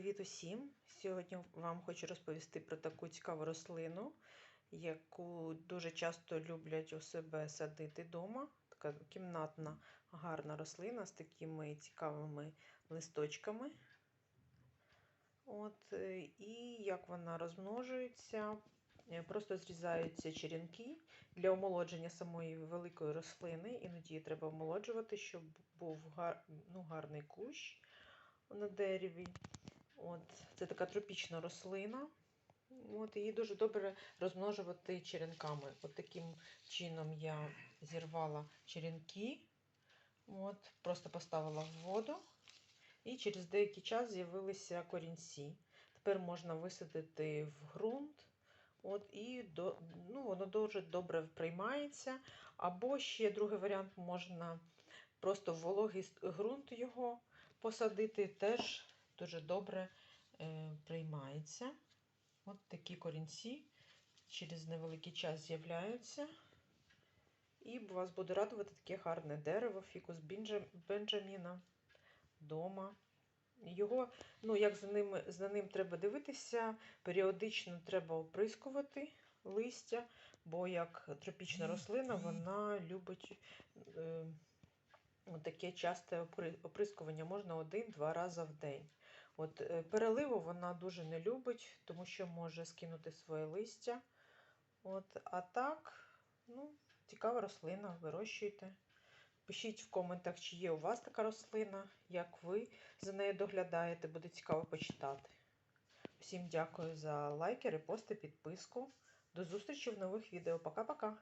Привіт усім! Сьогодні вам хочу розповісти про таку цікаву рослину, яку дуже часто люблять у себе садити вдома. Така кімнатна гарна рослина з такими цікавими листочками. От, е, І як вона розмножується, Е, просто зрізаються черенки для омолодження самої великої рослини. Іноді її треба омолоджувати, щоб був гар... ну, гарний кущ на дереві. От, Це така тропічна рослина. От, Її дуже добре розмножувати черенками. От таким чином я зірвала черенки, от, просто поставила в воду, і через деякий час з'явилися корінці. Тепер можна висадити в ґрунт. От, І до, ну, воно дуже добре приймається. Або ще другий варіант можна просто в вологий ґрунт його посадити, теж дуже добре е, приймається. От такі корінці через невеликий час з'являються. І вас буде радувати таке гарне дерево, фікус Бенджаміна вдома. Його, ну, як за ним, за ним треба дивитися, періодично треба оприскувати листя, бо як тропічна рослина, вона любить е, таке часте оприскування можна один-два рази в день. От е, Переливу вона дуже не любить, тому що може скинути своє листя. От, А так, ну, цікава рослина, вирощуйте. Пишіть в коментах, чи є у вас така рослина, як ви за нею доглядаєте, буде цікаво почитати. Всім дякую за лайки, репости, підписку. До зустрічі в нових відео. Пока-пока!